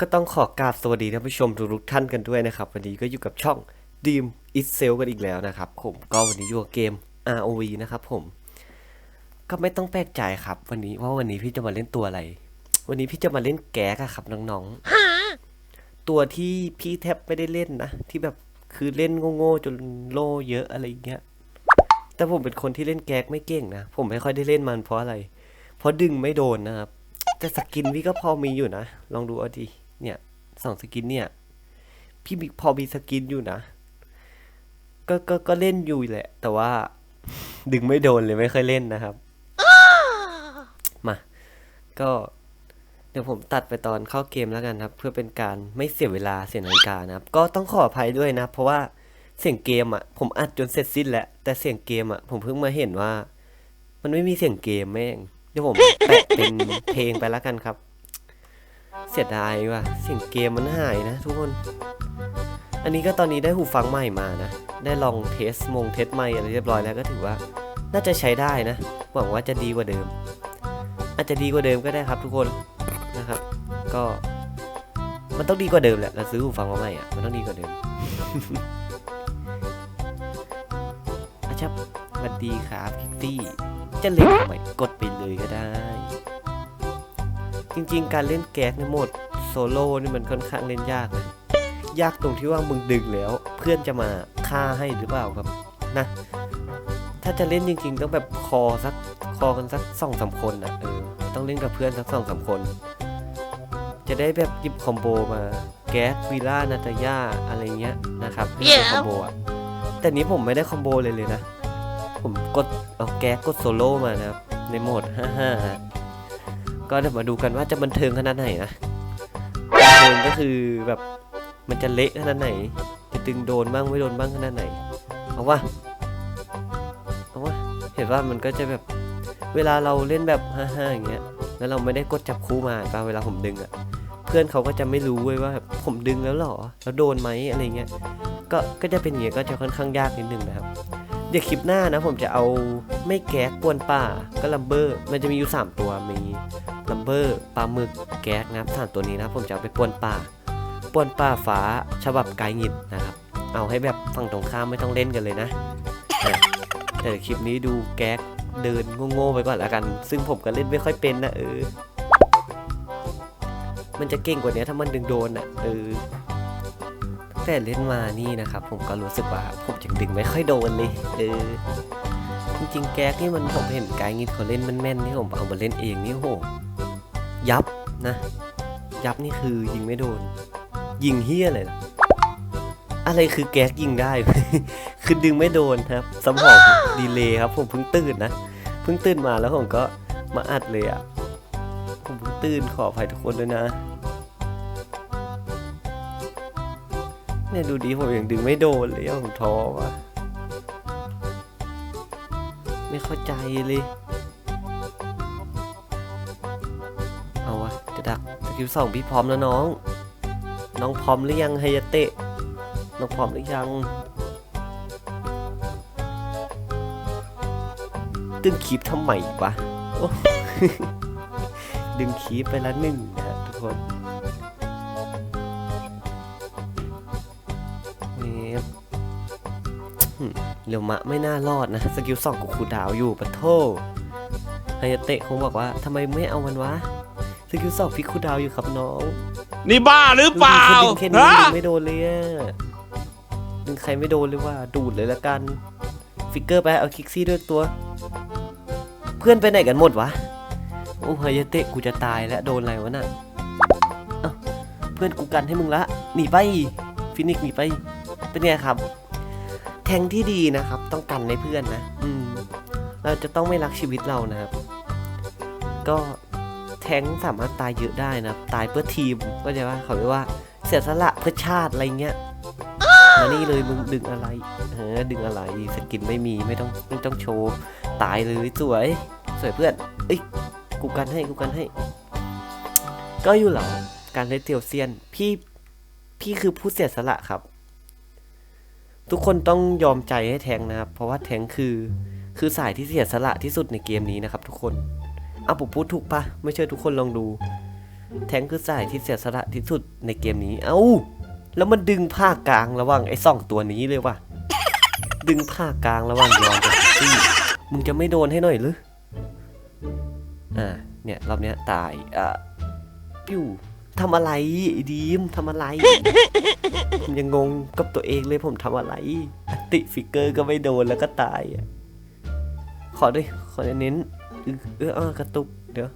ก็ต้องขอกราบสวัสดีท่านผู้ชมทุกท่านกันด้วยนะครับ วันนี้ก็อยู่กับช่อง Dream It s e l กันอีกแล้วนะครับผมก็วันนี้อยู่กับเกม ROV นะครับผม ก็ไม่ต้องแปลกใจครับ วันนี้ว่าวันนี้พี่จะมาเล่นตัวอะไร วันนี้พี่จะมาเล่นแก๊กอะครับน้องๆตัวที่พี่แทบไม่ได้เล่นนะที่แบบคือเล่นโง่ๆจนโล่เยอะอะไรอย่างเงี้ยแต่ผมเป็นคนที่เล่นแก๊กไม่เก่งนะผมไม่ค่อยได้เล่นมันเพราะอะไร เพราะดึงไม่โดนนะครับแต่สกินพี่ก็พอมีอยู่นะ ลองดูเอาดิ เนี่ยสองสกินเนี่ย พี่มีพอมีสกินอยู่นะ ก็ก็ก็เล่นอยู่แหละ แต่ว่า ดึงไม่โดนเลยไม่เคยเล่นนะครับ มา ก็เดี๋ยวผมตัดไปตอนเข้าเกมแล้วกันครับ เพื่อเป็นการไม่เสียเวลาเสียนาฬิกานะครับ ก็ต้องขออภัยด้วยนะ เพราะว่าเสียงเกมอะผมอัดจนเสร็จสิ้นแล้ว แต่เสียงเกมอะผมเพิ่งมาเห็นว่า มันไม่มีเสียงเกมแม่งเดี๋ยวผมแปะเป็นเพลงไปแล้วกันครับ เสียดายว่ะเสียงเกมมันหายนะทุกคน อันนี้ก็ตอนนี้ได้หูฟังใหม่มานะ ได้ลองเทสมงเทสไม่อะไรเรียบร้อยแล้วก็ถือว่าน่าจะใช้ได้นะ หวังว่าจะดีกว่าเดิม อาจจะดีกว่าเดิมก็ได้ครับทุกคนนะครับ ก็ มันต้องดีกว่าเดิมแหละเราซื้อหูฟังมาใหม่อะมันต้องดีกว่าเดิมอาชับสวัสดีครับคิตตี้จะเล่นทำไมกดไปเลยก็ได้ จริง ๆ การเล่นแก๊กในโหมดโซโล่นี่มันค่อนข้างเล่นยากนะยากตรงที่ว่ามึงดึงแล้ว เพื่อนจะมาฆ่าให้หรือเปล่าครับนะ ถ้าจะเล่นจริง ๆ ต้องแบบคอสักคอกันสักสองสามคนนะเออต้องเล่นกับเพื่อนสักสองสามคน จะได้แบบหยิบคอมโบมาแก๊สวีล่านาตาย่าอะไรเงี้ยนะครับให้เป็นคอมโบอะแต่นี้ผมไม่ได้คอมโบเลยเลยนะ ผมกดเอาแก๊กกดโซโล่มานะครับในโหมด 55 ก็เดี๋ยวมาดูกันว่าจะบันเทิงขนาดไหนนะบันเทิงก็คือแบบมันจะเละขนาดไหน จะดึงโดนบ้างไม่โดนบ้างขนาดไหนเอาวะเอาวะเห็นว่ามันก็จะแบบเวลาเราเล่นแบบ55อย่างเงี้ยแล้วเราไม่ได้กดจับคู่มาป่ะเวลาผมดึงอะ่ะเพื่อนเขาก็จะไม่รู้เว้ยว่าแบบผมดึงแล้วหรอแล้วโดนไหมอะไรเงี้ยก็ก็จะเป็นอย่างเงี้ยก็จะค่อนข้างยากนิดนึงนะครับ เดี๋ยวคลิปหน้านะผมจะเอาไม่แก๊กกวนป่าก็ลัมเบอร์ มันจะมีอยู่ 3 ตัวมีลัมเบอร์ปลาหมึกแก๊กนะครับสามตัวนี้นะผมจะเอาไปปวนป่าปวนป่าฟ้าฉบับไกด์หงิดนะครับ เอาให้แบบฝั่งตรงข้ามไม่ต้องเล่นกันเลยนะ แต่เดี๋ยวคลิปนี้ดูแก๊กเดินโง่ๆไปก่อนแล้วกัน ซึ่งผมก็เล่นไม่ค่อยเป็นนะเออ มันจะเก่งกว่านี้ถ้ามันดึงโดนอะเออ แต่เล่นมานี่นะครับผมก็รู้สึกว่าผมยังดึงไม่ค่อยโดนเลยเออจริงๆแก๊กนี่มันผมเห็นไกด์งิดเขาเล่นแม่นๆนี่ผมเอามาเล่นเองนี่โหยับนะ ยับนี่คือยิงไม่โดน ยิงเฮี้ยเลยนะอะไรคือแก๊กยิงได้ คือดึงไม่โดนครับสมองดีเลยครับ ผมเพิ่งตื่นนะเพิ่งตื่นมาแล้วผมก็มาอัดเลยอะผมเพิ่งตื่นขออภัยทุกคนด้วยนะ เนี่ยดูดีผมยังดึงไม่โดนเลยผมท้อว่ะไม่เข้าใจเลย เอาวะจะดักสกิลสองพี่พร้อมแล้วน้อง น้องพร้อมหรือยังไฮยเตะ น้องพร้อมหรือยัง ดึงคีบทำไมวะโอ้ดึงคีบไปละหนึ่งนะทุกคน เรียวมะไม่น่ารอดนะ สกิลสองกูคูลดาวน์อยู่ปะโทไฮยาเตะคงบอกว่าทำไมไม่เอามันวะ สกิลสองพิกคูลดาวน์อยู่ครับน้องนี่บ้าหรือเปล่าดูดิแค่ดึงแค่นี้ฮะดึงไม่โดนเลยอะดึงใครไม่โดนเลยว่าดูดเลยละกัน ฟิกเกอร์ไปเอาคิกซี่ด้วยตัว เพื่อนไปไหนกันหมดวะ โอ้ไฮยาเตะกูจะตายแล้วโดนอะไรวะน่ะเอ้าเพื่อนกูกันให้มึงละหนีไป ฟินิกซ์หนีไป เป็นไงครับแทงที่ดีนะครับ ต้องกันในเพื่อนนะ อืม เราจะต้องไม่รักชีวิตเรานะครับ ก็แทงสามารถตายเยอะได้นะตายเพื่อทีมก็จะว่าเขาเรียกว่าเสียสละเพื่อชาติอะไรเงี้ยมานี่เลยมึงดึงอะไรเออดึงอะไรสกินไม่มีไม่ต้องไม่ต้องโชว์ตายเลยสวย สวยเพื่อนเอ้ยกูกันให้กูกันให้ ก็อยู่เหรอการเล่นเทียวเซียนพี่พี่คือผู้เสียสละครับ ทุกคนต้องยอมใจให้แทงนะครับ เพราะว่าแทงคือ คือสายที่เสียสละที่สุดในเกมนี้นะครับทุกคนเอาผมพูดถูกปะไม่เชื่อทุกคนลองดู แทงคือสายที่เสียสละที่สุดในเกมนี้ เอ้าแล้วมันดึงผ้ากลางระหว่างไอ้สองตัวนี้เลยว่ะ ดึงผ้ากลางระหว่างยอนกับซี่มึงจะไม่โดนให้หน่อยหรืออ่าเนี่ยรอบเนี้ยตายอะปิ้ว ทำอะไรดีมทำอะไร ผมยังงงกับตัวเองเลยผมทำอะไรอติฟิกเกอร์ก็ไม่โดนแล้วก็ตายอะขอด้วยขอเน้นเออเออเออกระตุกเดี๋ยว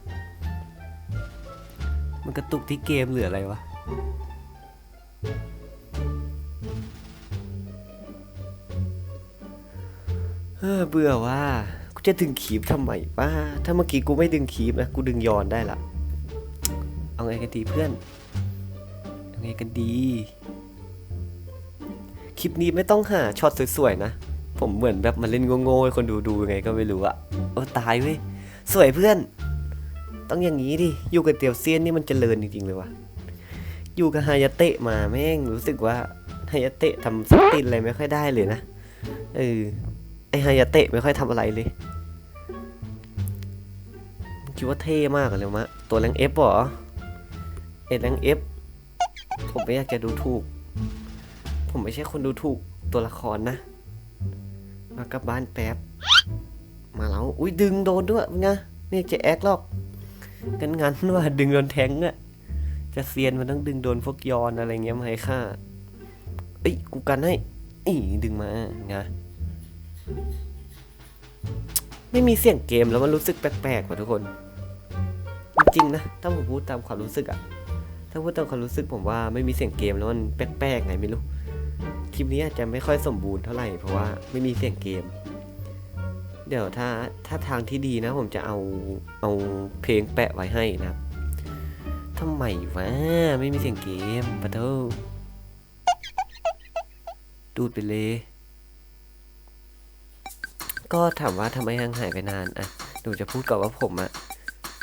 มันกระตุกที่เกมหรืออะไรวะเออเบื่อว่ากูจะดึงขีบทำไมป้าถ้าเมื่อกี้กูไม่ดึงขีบนะกูดึงยอนได้ละ ไงกันดีเพื่อนเอาไงกันดี คลิปนี้ไม่ต้องหาช็อตสวยๆนะ ผมเหมือนแบบมาเล่นโง่ๆให้คนดูดูยังไงก็ไม่รู้อะโอ้ตายเว้ย สวยเพื่อน ต้องอย่างนี้ดิ อยู่กับเตียวเซียนนี่มันเจริญจริงๆเลยวะอยู่กับฮายาเตะมาแม่งรู้สึกว่าฮายาเตะทำสตินอะไรไม่ค่อยได้เลยนะ เออ ไอฮายาเตะไม่ค่อยทำอะไรเลยคิดว่าเท่มากเลยมะ ตัวแรงเอฟหรอ เอ็ดแรงเอฟผมไม่อยากจะดูถูก ผมไม่ใช่คนดูถูกตัวละครนะ มากลับบ้านแป๊บ มาแล้ว อุ้ยดึงโดนด้วยไงนี่จะแอคหรอกกันงั้นว่าดึงโดนแทงอะจะเซียนมันต้องดึงโดนพวกยอนอะไรเงี้ยมาให้ค่าเอ้ยกูกันให้อีดึงมาไงไม่มีเสียงเกมแล้วมันรู้สึกแปลกๆว่ะทุกคน จริงๆนะ ถ้าผมพูดตามความรู้สึกอะ ถ้าพูดตามความรู้สึกผมว่าไม่มีเสียงเกมแล้วมันแปลกๆไงไม่รู้ คลิปนี้อาจจะไม่ค่อยสมบูรณ์เท่าไหร่เพราะว่าไม่มีเสียงเกม เดี๋ยวถ้าถ้าทางที่ดีนะ ผมจะเอาเอาเพลงแปะไว้ให้นะทำไมวะไม่มีเสียงเกมปะเท่าดูดไปเลย ก็ถามว่าทำไมห่างหายไปนานอะหนูจะพูดก่อนว่าผมอะ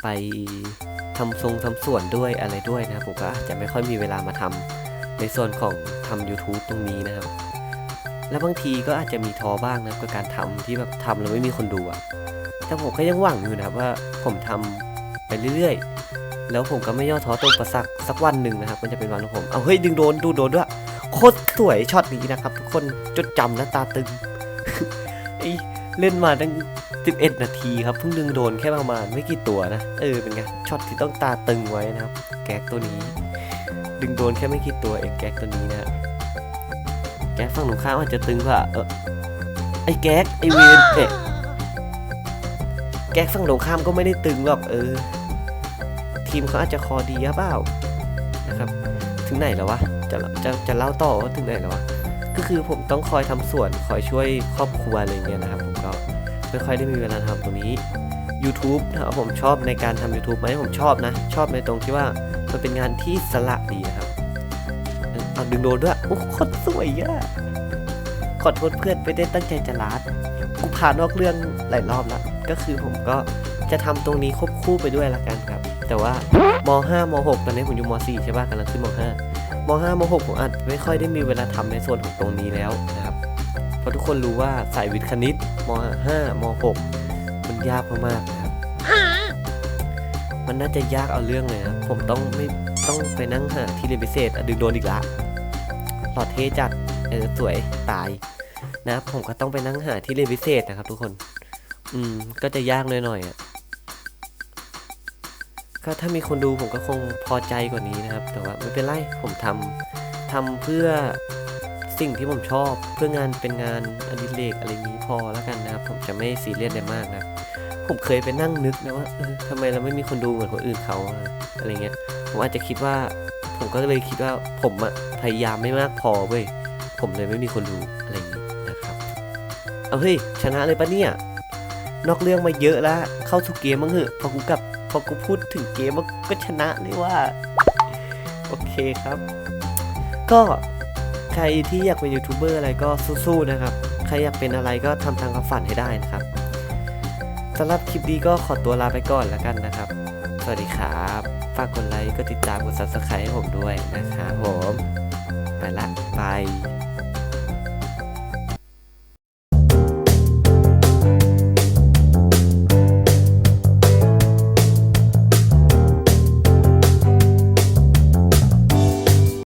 ไป ทำทรงทำส่วนด้วยอะไรด้วยนะครับผมก็อาจจะไม่ค่อยมีเวลามาทำในส่วนของทำ YouTube ตรงนี้นะครับ แล้วบางทีก็อาจจะมีท้อบ้างนะกับการทำที่แบบทำแล้วไม่มีคนดูอะแต่ผมก็ยังหวังอยู่นะครับว่าผมทำไปเรื่อยๆ แล้วผมก็ไม่ย่อท้อตัวประสักสักวันหนึ่งนะครับ มันจะเป็นวันของผมเอาเฮ้ยดึงโดนดูโดนด้วยโคตรสวยช็อตนี้นะครับ ทุกคนจดจำและตาตึงไอเล่นมาตั้ง 11 นาทีครับ เพิ่งดึงโดนแค่ประมาณไม่กี่ตัวนะ เออเป็นไงช็อตที่ต้องตาตึงไว้นะครับ แก๊กตัวนี้ ดึงโดนแค่ไม่กี่ตัวเองแก๊กตัวนี้นะ แก๊กฝั่งตรงข้ามอาจจะตึงกว่าเออไอ้แก๊กไอ้เวนเอ๊ะแก๊กฝั่งตรงข้ามก็ไม่ได้ตึงหรอกเออ ทีมเขาอาจจะคอดีหรือเปล่านะครับ ถึงไหนแล้ววะจะจะจะเล่าต่อว่าถึงไหนแล้ววะก็คือผมต้องคอยทำสวนคอยช่วยครอบครัวอะไรเงี้ยนะครับ ไม่ค่อยได้มีเวลาทำตรงนี้ YouTube ถามว่าผมชอบในการทำ YouTube ไหมผมชอบนะ ชอบในตรงที่ว่ามันเป็นงานที่สละดีครับเอาดึงโดนด้วย โอ้โคตรสวยอะขอโทษเพื่อนไม่ได้ตั้งใจจะลาดกูผ่านนอกเรื่องหลายรอบแล้วก็คือผมก็จะทำตรงนี้ควบคู่ไปด้วยละกันครับ แต่ว่าม5ม6ตอนนี้ผมอยู่ม4ใช่ป่ะกำลังขึ้นม5ม5ม6ผมอาจไม่ค่อยได้มีเวลาทำในส่วนของตรงนี้แล้วนะครับ เพราะทุกคนรู้ว่าสายวิทย์คณิตม 5 ม 6 มันยากมากๆนะครับมันน่าจะยากเอาเรื่องเลยนะผมต้องไม่ต้องไปนั่งหาที่เรียนพิเศษอะดึงโดนอีกละหลอดเทจัดเออสวยตายนะครับผมก็ต้องไปนั่งหาที่เรียนพิเศษนะครับ ทุกคน อืม ก็จะยากหน่อยๆอะก็ถ้ามีคนดูผมก็คงพอใจกว่านี้นะครับ แต่ว่าไม่เป็นไรผมทำทำเพื่อ สิ่งที่ผมชอบ เพื่องานเป็นงานอดิเรกอะไรนี้พอแล้วกันนะครับ ผมจะไม่ซีเรียสอะไรมากนะผมเคยไปนั่งนึกนะว่าเออทำไมเราไม่มีคนดูเหมือนคนอื่นเขาอะไรเงี้ยผมอาจจะคิดว่า ผมก็เลยคิดว่าผมอะพยายามไม่มากพอเว้ยผมเลยไม่มีคนดูอะไรอย่างนี้นะครับเอาเฮ้ยชนะเลยปะเนี่ยนอกเรื่องมาเยอะแล้วเข้าสู่เกมมั้งเหอะพอกูกลับพอกูพูดถึงเกมมันก็ชนะเลยว่า โอเคครับ ก็ ใครที่อยากเป็นยูทูบเบอร์อะไรก็สู้ๆนะครับ ใครอยากเป็นอะไรก็ทำตามความฝันให้ได้นะครับสำหรับคลิปนี้ก็ขอตัวลาไปก่อนแล้วกันนะครับ สวัสดีครับ ฝากกดไลค์ กดติดตาม กดซับสไครต์ให้ผมด้วยนะครับผม ไปละ บาย